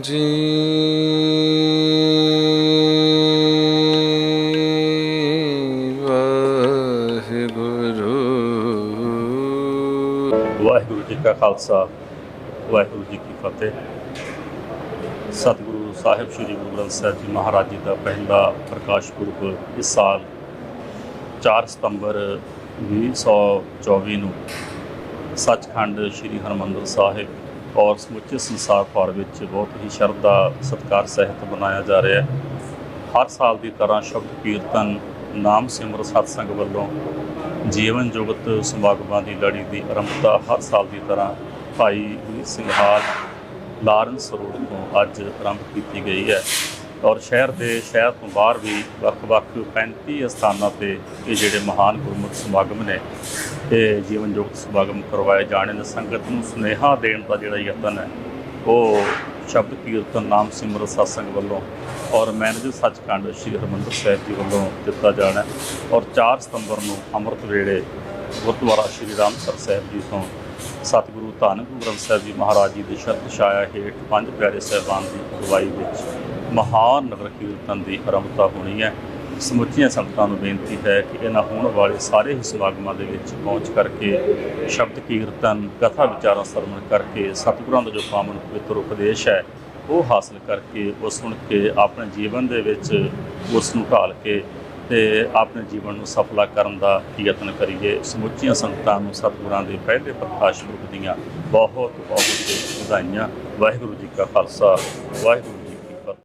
ਜੀ ਵਾਹਿਗੁਰੂ। ਜੀ ਕਾ ਖਾਲਸਾ, ਵਾਹਿਗੁਰੂ ਜੀ ਕੀ ਫਤਿਹ। ਸਤਿਗੁਰੂ ਸਾਹਿਬ ਸ੍ਰੀ ਗੁਰੂ ਗ੍ਰੰਥ ਸਾਹਿਬ ਜੀ ਮਹਾਰਾਜ ਜੀ ਦਾ ਪਹਿਲਾ ਪ੍ਰਕਾਸ਼ ਪੁਰਬ ਇਸ ਸਾਲ 4 ਸਤੰਬਰ 2024 ਨੂੰ ਸੱਚਖੰਡ ਸ੍ਰੀ ਹਰਮੰਦਰ ਸਾਹਿਬ ਔਰ ਸਮੁੱਚੇ ਸੰਸਾਰ ਭਰ ਵਿੱਚ ਬਹੁਤ ਹੀ ਸ਼ਰਧਾ, ਸਤਿਕਾਰ, ਸਹਿਤ ਮਨਾਇਆ ਜਾ ਰਿਹਾ ਹੈ। ਹਰ ਸਾਲ ਦੀ ਤਰ੍ਹਾਂ ਸ਼ਬਦ ਕੀਰਤਨ ਨਾਮ ਸਿਮਰ ਸਤਸੰਗ ਵੱਲੋਂ ਜੀਵਨ ਜੁਗਤ ਸਮਾਗਮਾਂ ਦੀ ਲੜੀ ਦੀ ਆਰੰਭਤਾ ਹਰ ਸਾਲ ਦੀ ਤਰ੍ਹਾਂ ਭਾਈ Gurmeet Singh hall Lawrence road ਤੋਂ ਅੱਜ ਆਰੰਭ ਕੀਤੀ ਗਈ ਹੈ। ਔਰ ਸ਼ਹਿਰ ਦੇ ਸ਼ਹਿਰ ਤੋਂ ਬਾਹਰ ਵੀ ਵੱਖ-ਵੱਖ 35 ਸਥਾਨਾਂ ਤੇ ਇਹ ਜਿਹੜੇ ਮਹਾਨ ਗੁਰਮਤਿ ਸਮਾਗਮ ਨੇ, ਇਹ ਜੀਵਨ ਜੁਗਤ ਸਮਾਗਮ ਕਰਵਾਏ ਜਾਣੇ ਨੇ। ਸੰਗਤ ਨੂੰ ਸੁਨੇਹਾ ਦੇਣ ਦਾ ਜਿਹੜਾ ਯਤਨ ਹੈ, ਉਹ ਸ਼ਬਦ ਕੀਰਤਨ ਨਾਮ ਸਿਮਰਨ ਸਤਸੰਗ ਵੱਲੋਂ ਔਰ ਮੈਨੇਜਰ ਸੱਚਖੰਡ ਸ੍ਰੀ ਹਰਿਮੰਦਰ ਸਾਹਿਬ ਜੀ ਵੱਲੋਂ ਦਿੱਤਾ ਜਾਣਾ ਔਰ 4 ਸਤੰਬਰ ਨੂੰ ਅੰਮ੍ਰਿਤ ਵੇਲੇ ਗੁਰਦੁਆਰਾ ਸ੍ਰੀ ਰਾਮਸਰ ਸਾਹਿਬ ਜੀ ਤੋਂ ਸਤਿਗੁਰੂ ਧੰਨ ਗੁਰੂ ਗ੍ਰੰਥ ਸਾਹਿਬ ਜੀ ਮਹਾਰਾਜ ਜੀ ਦੇ ਸ਼ਰਤ ਛਾਇਆ ਹੇਠ ਪੰਜ ਪਿਆਰੇ ਸਾਹਿਬਾਨ ਦੀ ਅਗਵਾਈ ਵਿੱਚ ਮਹਾਨ ਨਗਰ ਕੀਰਤਨ ਦੀ ਆਰੰਭਤਾ ਹੋਣੀ ਹੈ। ਸਮੁੱਚੀਆਂ ਸੰਗਤਾਂ ਨੂੰ ਬੇਨਤੀ ਹੈ ਕਿ ਇਹਨਾਂ ਹੋਣ ਵਾਲੇ ਸਾਰੇ ਹੀ ਸਮਾਗਮਾਂ ਦੇ ਵਿੱਚ ਪਹੁੰਚ ਕਰਕੇ ਸ਼ਬਦ ਕੀਰਤਨ, ਕਥਾ ਵਿਚਾਰਾਂ ਸਰਵਣ ਕਰਕੇ ਸਤਿਗੁਰਾਂ ਦਾ ਜੋ ਪਾਵਨ ਪਵਿੱਤਰ ਉਪਦੇਸ਼ ਹੈ, ਉਹ ਹਾਸਲ ਕਰਕੇ ਉਹ ਸੁਣ ਕੇ ਆਪਣੇ ਜੀਵਨ ਦੇ ਵਿੱਚ ਉਸ ਨੂੰ ਢਾਲ ਕੇ ਤੇ ਆਪਣੇ ਜੀਵਨ ਨੂੰ ਸਫਲਾ ਕਰਨ ਦਾ ਯਤਨ ਕਰੀਏ। ਸਮੁੱਚੀਆਂ ਸੰਗਤਾਂ ਨੂੰ ਸਤਿਗੁਰਾਂ ਦੇ ਪਹਿਲੇ ਪ੍ਰਕਾਸ਼ ਰੂਪ ਦੀਆਂ ਬਹੁਤ ਬਹੁਤ ਵਧਾਈਆਂ। ਵਾਹਿਗੁਰੂ ਜੀ ਕਾ ਖਾਲਸਾ, ਵਾਹਿਗੁਰੂ